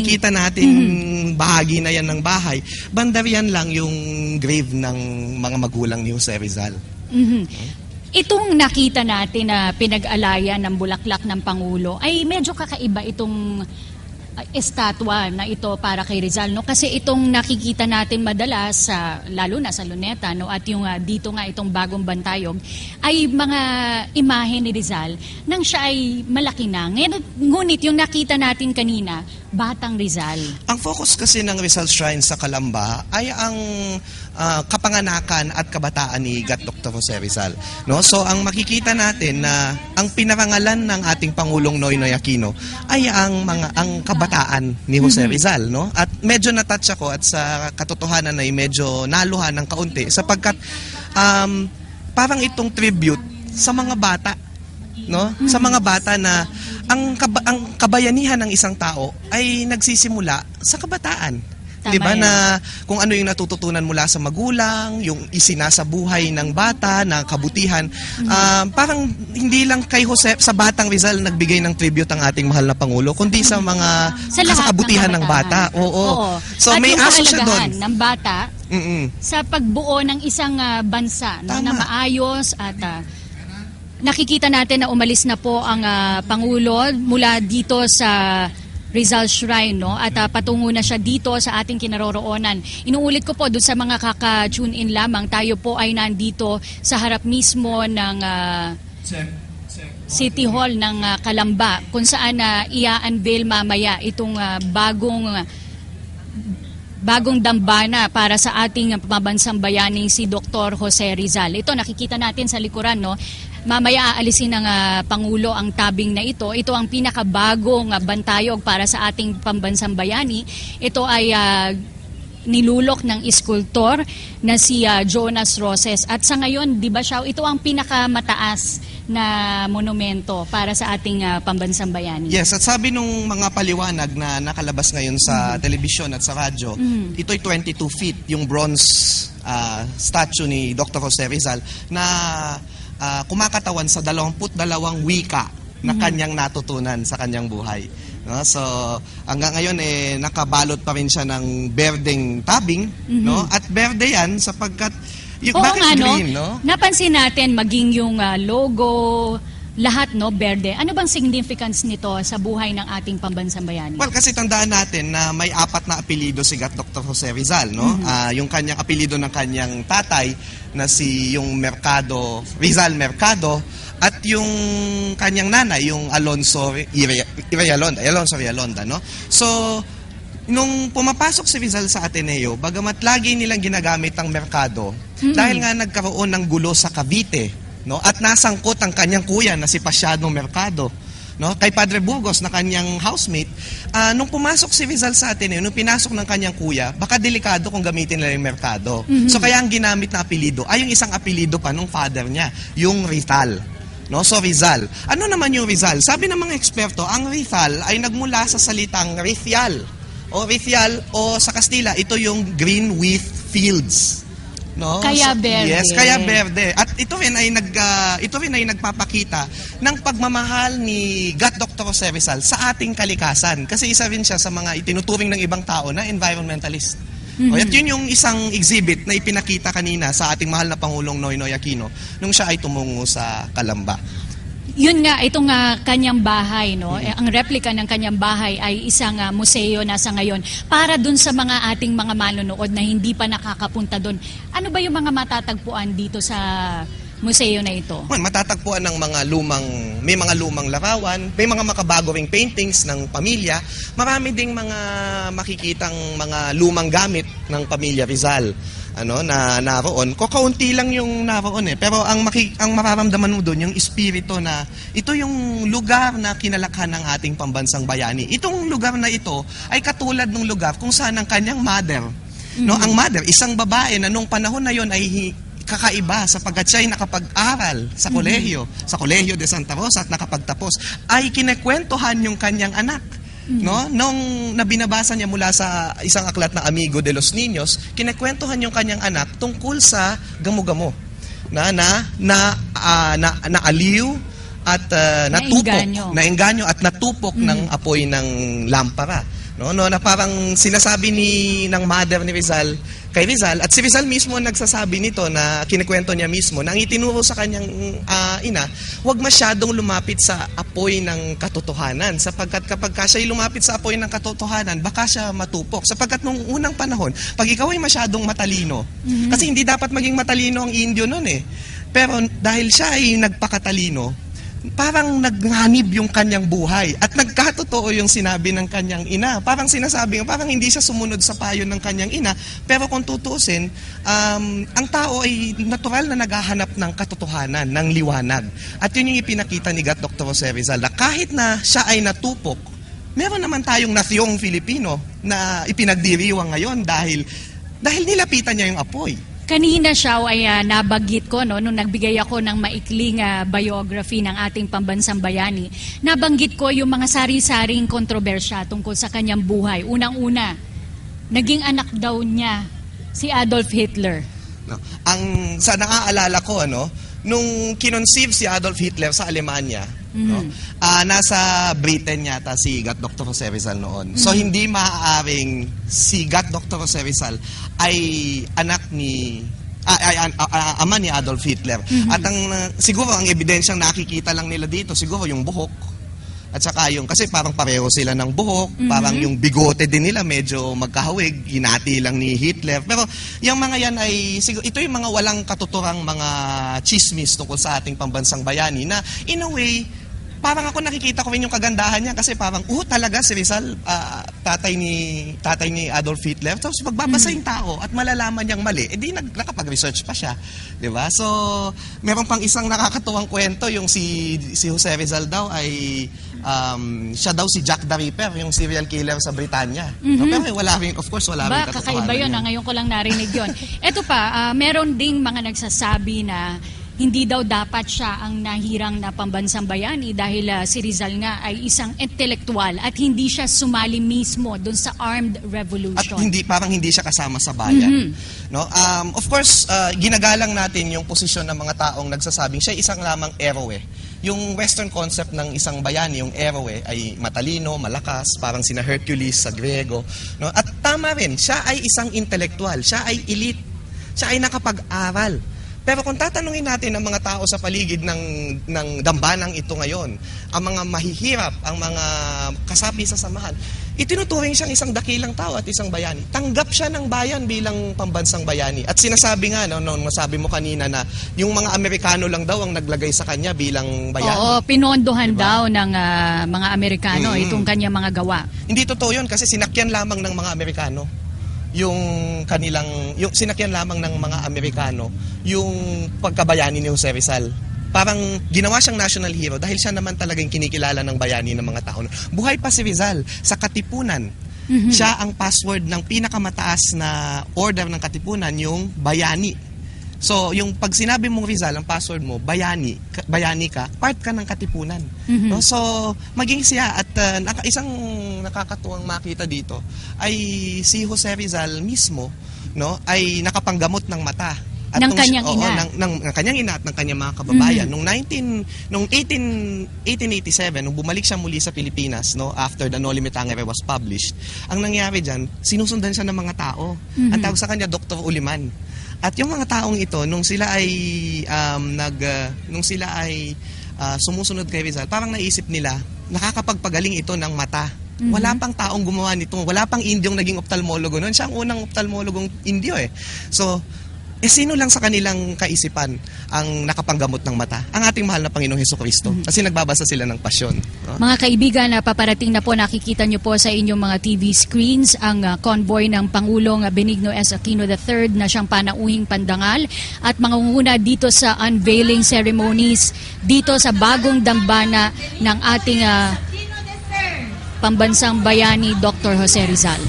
nakikita natin bahagi na yan ng bahay, banda riyan lang yung grave ng mga magulang ni Jose Rizal. Mhm. Itong nakita natin na pinag-alayan ng bulaklak ng Pangulo ay medyo kakaiba itong estatwa na ito para kay Rizal no? Kasi itong nakikita natin madalas sa lalo na sa Luneta no? At yung uh, dito nga itong bagong bantayog ay mga imahe ni Rizal nang siya ay malaki na. Ngunit yung nakita natin kanina batang Rizal. Ang focus kasi ng Rizal Shrine sa Kalamba ay ang ah, kapanganakan at kabataan ni Gat Dr. Jose Rizal. No? So ang makikita natin na ang pinarangalan ng ating Pangulong Noynoy Aquino ay ang mga ang kabataan ni Jose Rizal, no? At medyo na-touch ako at sa katotohanan ay medyo naluhan ng kaunti sapagkat um, parang itong tribute sa mga bata no? Sa mga bata na ang kaba- ang kabayanihan ng isang tao ay nagsisimula sa kabataan. 'Di ba na kung ano yung natututunan mula sa magulang, yung isinasa buhay ng bata na kabutihan, Mm-hmm. ah, parang hindi lang kay Jose sa Batang Rizal nagbigay ng tribute ang ating mahal na pangulo, kundi sa mga Mm-hmm. sa lahat kabutihan ng, bata. kabataan. Oo. So At may aso siya doon. ng bata Mm-mm. sa pagbuo ng isang ah, bansa no, na maayos at ah, nakikita natin na umalis na po ang ah, Pangulo mula dito sa Rizal Shrine no at ah, patungo na siya dito sa ating kinaroroonan. Inuulit ko po doon sa mga kaka-tune in lamang tayo po ay nandito sa harap mismo ng ah, City Hall ng ah, Kalamba kung saan na ia-unveil mamaya itong ah, bagong bagong dambana para sa ating pambansang bayani si Dr. Jose Rizal. Ito nakikita natin sa likuran no. Mamaya aalisin ng ah, pangulo ang tabing na ito. Ito ang pinakabagong ah, bantayog para sa ating pambansang bayani. Ito ay ah, nilulok ng iskultor na si ah, Jonas Roses. At sa ngayon, di ba siya, ito ang pinakamataas na monumento para sa ating ah, pambansang bayani. Yes, at sabi nung mga paliwanag na nakalabas ngayon sa telebisyon at sa radyo, ito'y 22 feet, yung bronze ah, statue ni Dr. Jose Rizal na ah, kumakatawan sa 22 wika na kanyang natutunan sa kanyang buhay. No? So, hanggang ngayon eh nakabalot pa rin siya ng berdeng tabing, no? At berde 'yan sapagkat yung Oo bakit nga, no? green, no? Napansin natin maging yung ah, logo, lahat, no, berde. Ano bang significance nito sa buhay ng ating pambansang bayani? Well, kasi tandaan natin na may apat na apelido si Gat Dr. Jose Rizal, no? Ah, yung kanyang apelido ng kanyang tatay na si yung Mercado, Rizal Mercado, at yung kanyang nanay, yung Alonso Irayalonda, Alonso Rialonda, no? So, nung pumapasok si Rizal sa Ateneo, bagamat lagi nilang ginagamit ang Mercado, dahil nga nagkaroon ng gulo sa Cavite, no? At nasangkot ang kanyang kuya na si Pasiano Mercado, no? Kay Padre Burgos na kanyang housemate, ah, nung pumasok si Rizal sa Ateneo, nung pinasok ng kanyang kuya, baka delikado kung gamitin nila yung Mercado. So kaya ang ginamit na apelido ay yung isang apelido pa nung father niya, yung Rizal. No? So Rizal. Ano naman yung Rizal? Sabi ng mga eksperto, ang Rizal ay nagmula sa salitang Rifial. O Rifial o sa Kastila, ito yung green wheat fields. No? Kaya berde. Yes, kaya berde. At ito rin ay nag ah, ito rin ay nagpapakita ng pagmamahal ni God Dr. Jose Rizal sa ating kalikasan. Kasi isa rin siya sa mga itinuturing ng ibang tao na environmentalist. O, at yun yung isang exhibit na ipinakita kanina sa ating mahal na Pangulong Noynoy Aquino nung siya ay tumungo sa Kalamba. Yun nga, itong ah, kanyang bahay, no? Eh, ang replika ng kanyang bahay ay isang ah, museo na sa ngayon para dun sa mga ating mga manonood na hindi pa nakakapunta dun. Ano ba yung mga matatagpuan dito sa museo na ito? Well, matatagpuan ng mga lumang, may mga lumang larawan, may mga makabago ring paintings ng pamilya, marami ding mga makikitang mga lumang gamit ng pamilya Rizal ano na naroon ko kaunti lang yung naroon eh. Pero ang maki, ang mararamdaman mo doon yung espiritu na ito yung lugar na kinalakhan ng ating pambansang bayani. Itong lugar na ito ay katulad ng lugar kung saan ang kanyang mother. No ang mother isang babae na nung panahon na yon ay hi- kakaiba sapagkat siya ay nakapag-aral sa kolehiyo, sa Kolehiyo de Santa Rosa at nakapagtapos, ay kinekwentuhan yung kanyang anak. No? Nung nabinabasa niya mula sa isang aklat na Amigo de los Niños, kinekwentuhan yung kanyang anak tungkol sa gamo-gamo na na na ah, na, naaliw at ah, natupok, naengganyo at natupok ng apoy ng lampara. No, no, na parang sinasabi ni ng mother ni Rizal kay Rizal at si Rizal mismo ang nagsasabi nito na kinikwento niya mismo na ang itinuro sa kanyang ah, ina, huwag masyadong lumapit sa apoy ng katotohanan sapagkat kapag ka siya lumapit sa apoy ng katotohanan, baka siya matupok. Sapagkat nung unang panahon, pag ikaw ay masyadong matalino, kasi hindi dapat maging matalino ang Indio noon eh. Pero dahil siya ay nagpakatalino, parang naghanib yung kanyang buhay at nagkatotoo yung sinabi ng kanyang ina. Parang sinasabi, parang hindi siya sumunod sa payo ng kanyang ina. Pero kung tutuusin, um, ang tao ay natural na naghahanap ng katotohanan, ng liwanag. At yun yung ipinakita ni Gat Dr. Jose Rizal na kahit na siya ay natupok, meron naman tayong nasyong Filipino na ipinagdiriwang ngayon dahil dahil nilapitan niya yung apoy. Kanina siya ay ah, nabanggit ko no nung nagbigay ako ng maikling ah, biography ng ating pambansang bayani. Nabanggit ko yung mga sari-saring kontrobersya tungkol sa kanyang buhay. Unang-una, naging anak daw niya si Adolf Hitler. No. Ang sa naaalala ko ano, nung kinonceive si Adolf Hitler sa Alemanya, no, ah, nasa Britain yata si Gat Dr. Jose Rizal noon. So hindi maaaring si Gat Dr. Jose Rizal ay anak ni ah, ay, ay, ah, ah, ama ni Adolf Hitler. At ang siguro ang ebidensyang nakikita lang nila dito siguro yung buhok. At saka yung, kasi parang pareho sila ng buhok, parang yung bigote din nila medyo magkahawig, hinati lang ni Hitler. Pero yung mga yan ay, siguro, ito yung mga walang katuturang mga chismis tungkol sa ating pambansang bayani na in a way, parang ako nakikita ko rin yung kagandahan niya kasi parang, oh talaga si Rizal, ah, tatay ni tatay ni Adolf Hitler. Tapos magbabasa yung tao at malalaman niyang mali, edi nag, nakapag-research pa siya. 'Di ba? So, meron pang isang nakakatuwang kwento yung si si Jose Rizal daw ay um, siya daw si Jack the Ripper, yung serial killer sa Britanya. No, pero wala rin, of course, wala rin Ba, kakaiba yun. Ah, ngayon ko lang narinig yun. Ito pa, ah, meron ding mga nagsasabi na hindi daw dapat siya ang nahirang na pambansang bayani dahil ah, si Rizal nga ay isang intelektual at hindi siya sumali mismo doon sa armed At revolution. hindi parang hindi siya kasama sa bayan. No? Um, of course, uh, ginagalang natin yung posisyon ng mga taong nagsasabing siya isang lamang eroe. Yung western concept ng isang bayani, yung eroe ay matalino, malakas, parang sina Hercules sa Grego, no? At tama rin, siya ay isang intelektual, siya ay elite, siya ay nakapag-aral. Pero kung tatanungin natin ang mga tao sa paligid ng, ng dambanang ito ngayon, ang mga mahihirap, ang mga kasapi sa samahan, itinuturing siyang isang dakilang tao at isang bayani. Tanggap siya ng bayan bilang pambansang bayani. At sinasabi nga, no, nung masabi mo kanina na yung mga Amerikano lang daw ang naglagay sa kanya bilang bayani. Oo, pinondohan daw ng ah, mga Amerikano Mm. itong kanyang mga gawa. Hindi totoo yun kasi sinakyan lamang ng mga Amerikano yung kanilang yung sinakyan lamang ng mga Amerikano yung pagkabayani ni Jose Rizal. Parang ginawa siyang national hero dahil siya naman talagang kinikilala ng bayani ng mga tao. Buhay pa si Rizal sa Katipunan. Siya ang password ng pinakamataas na order ng Katipunan, yung bayani. So, yung pag sinabi mong Rizal, ang password mo, bayani, bayani ka, part ka ng katipunan. No? So, maging siya at uh, naka, nakakatuwang makita dito ay si Jose Rizal mismo no, ay nakapanggamot ng mata. Ng nung- kanyang oo, ina. ng, ng, ng kanyang ina at ng kanyang mga kababayan. Nung 19 nung 18 1887 nung bumalik siya muli sa Pilipinas no after the No Limit Tangere was published. Ang nangyari diyan, sinusundan siya ng mga tao. Ang tawag sa kanya Dr. Uliman. At yung mga taong ito nung sila ay um, nag uh, nung sila ay uh, sumusunod kay Rizal, parang naisip nila nakakapagpagaling ito ng mata. Wala pang taong gumawa nito. Wala pang Indyong naging ophthalmologo noon. Siya ang unang ophthalmologong Indyo eh. So, eh sino lang sa kanilang kaisipan ang nakapanggamot ng mata? Ang ating mahal na Panginoong Heso Kristo. Kasi nagbabasa sila ng pasyon. no? Mga kaibigan, na paparating na po, nakikita nyo po sa inyong mga TV screens ang ah, convoy ng Pangulong Benigno S. Aquino III na siyang panauhing pandangal at mangunguna dito sa unveiling ceremonies dito sa bagong dambana ng ating ah, pambansang bayani Dr. Jose Rizal.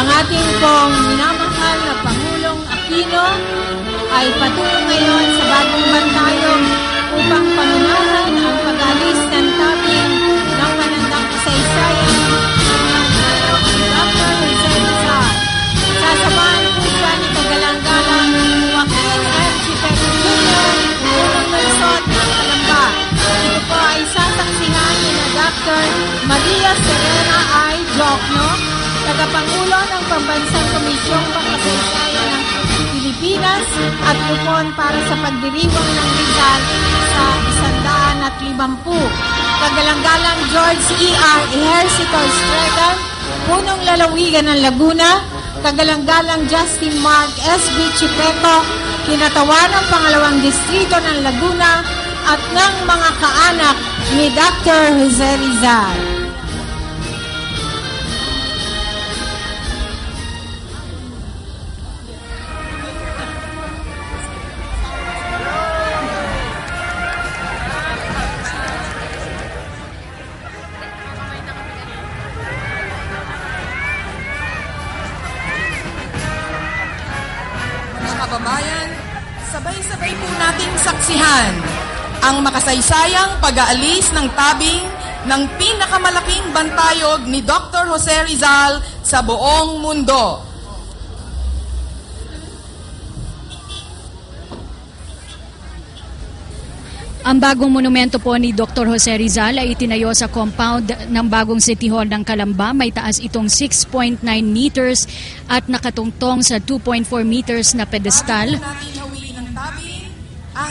Ang ating pong minamahal na Pangulong Aquino ay patungo ngayon sa bagong bantayong upang pangunahan Jokno, tagapangulo ng Pambansang Komisyong Pangkasaysayan ng Pilipinas at kupon para sa pagdiriwang ng Rizal sa 150. Kagalang-galang George E.R. Ejercito Estregan, punong lalawigan ng Laguna, kagalang-galang Justin Mark S.B. Chipeco, kinatawan ng pangalawang distrito ng Laguna at ng mga kaanak ni Dr. Jose Rizal. Nating saksihan ang makasaysayang pag-aalis ng tabing ng pinakamalaking bantayog ni Dr. Jose Rizal sa buong mundo. Ang bagong monumento po ni Dr. Jose Rizal ay itinayo sa compound ng bagong City Hall ng Calamba. May taas itong 6.9 meters at nakatungtong sa 2.4 meters na pedestal.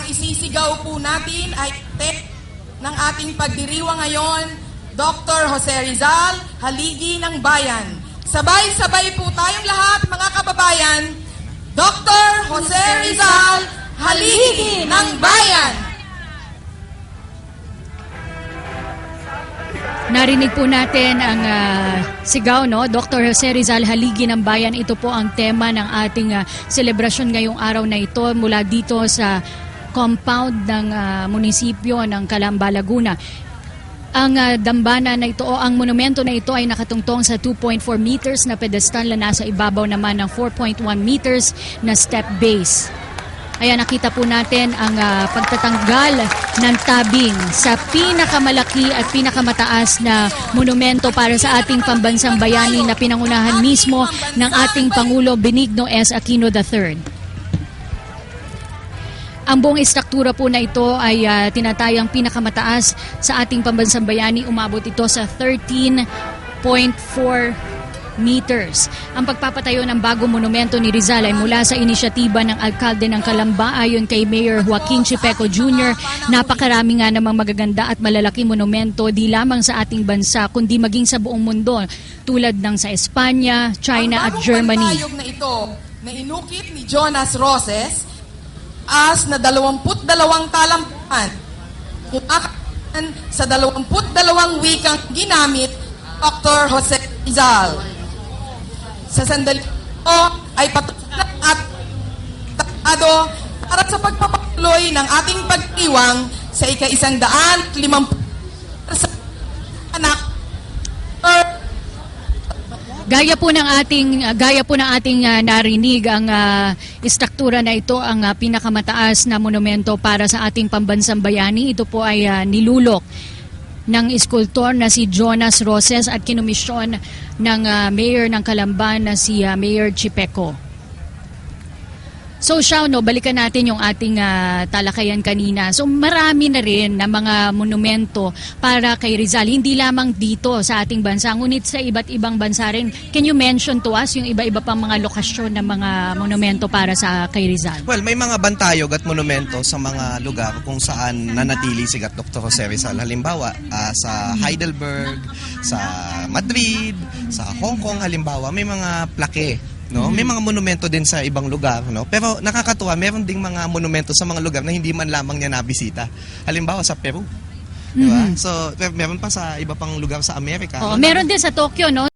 Isisigaw po natin ay te ng ating pagdiriwang ngayon, Dr. Jose Rizal, Haligi ng Bayan. Sabay-sabay po tayong lahat, mga kababayan, Dr. Jose Rizal, Haligi ng Bayan. Narinig po natin ang ah, sigaw, no? Dr. Jose Rizal Haligi ng Bayan. Ito po ang tema ng ating ah, selebrasyon ngayong araw na ito mula dito sa compound ng ah, munisipyo ng Calamba, Laguna. Ang ah, dambana na ito o ang monumento na ito ay nakatungtong sa 2.4 meters na pedestal na nasa ibabaw naman ng 4.1 meters na step base. Ayan, nakita po natin ang ah, pagtatanggal ng tabing sa pinakamalaki at pinakamataas na monumento para sa ating pambansang bayani na pinangunahan mismo ng ating Pangulo Benigno S. Aquino III. Ang buong istruktura po na ito ay ah, tinatayang pinakamataas sa ating pambansang bayani. Umabot ito sa 13.4 meters. Ang pagpapatayo ng bagong monumento ni Rizal ay mula sa inisyatiba ng alkalde ng Calamba ayon kay Mayor Joaquin Chipeco Jr. Napakarami nga namang magaganda at malalaki monumento di lamang sa ating bansa kundi maging sa buong mundo tulad ng sa Espanya, China at Ang bagong Germany. na ito na inukit ni Jonas Roses as na 22 talampuan. Kumakain sa 22 wikang ginamit Dr. Jose Rizal. Sa sandali ito ay patuloy at tatado para sa pagpapatuloy ng ating pagdiwang sa ika-isang daan limampung anak Gaya po ng ating gaya po ng ating ah, narinig ang ah, istruktura na ito ang ah, pinakamataas na monumento para sa ating pambansang bayani. Ito po ay ah, nilulok ng iskultor na si Jonas Roses at kinumisyon ng ah, mayor ng Calamba na si ah, Mayor Chipeco. So Shao, no, balikan natin yung ating ah, talakayan kanina. So marami na rin na mga monumento para kay Rizal, hindi lamang dito sa ating bansa, ngunit sa iba't ibang bansa rin. Can you mention to us yung iba-iba pang mga lokasyon ng mga monumento para sa kay Rizal? Well, may mga bantayog at monumento sa mga lugar kung saan nanatili si Dr. Jose Rizal. Halimbawa, ah, sa Heidelberg, sa Madrid, sa Hong Kong halimbawa, may mga plake no? May mga monumento din sa ibang lugar no? Pero nakakatuwa meron ding mga monumento sa mga lugar na hindi man lamang niya nabisita. Halimbawa sa Peru di ba? So mer- meron pa sa iba pang lugar sa Amerika Oo, no, meron din sa Tokyo, no?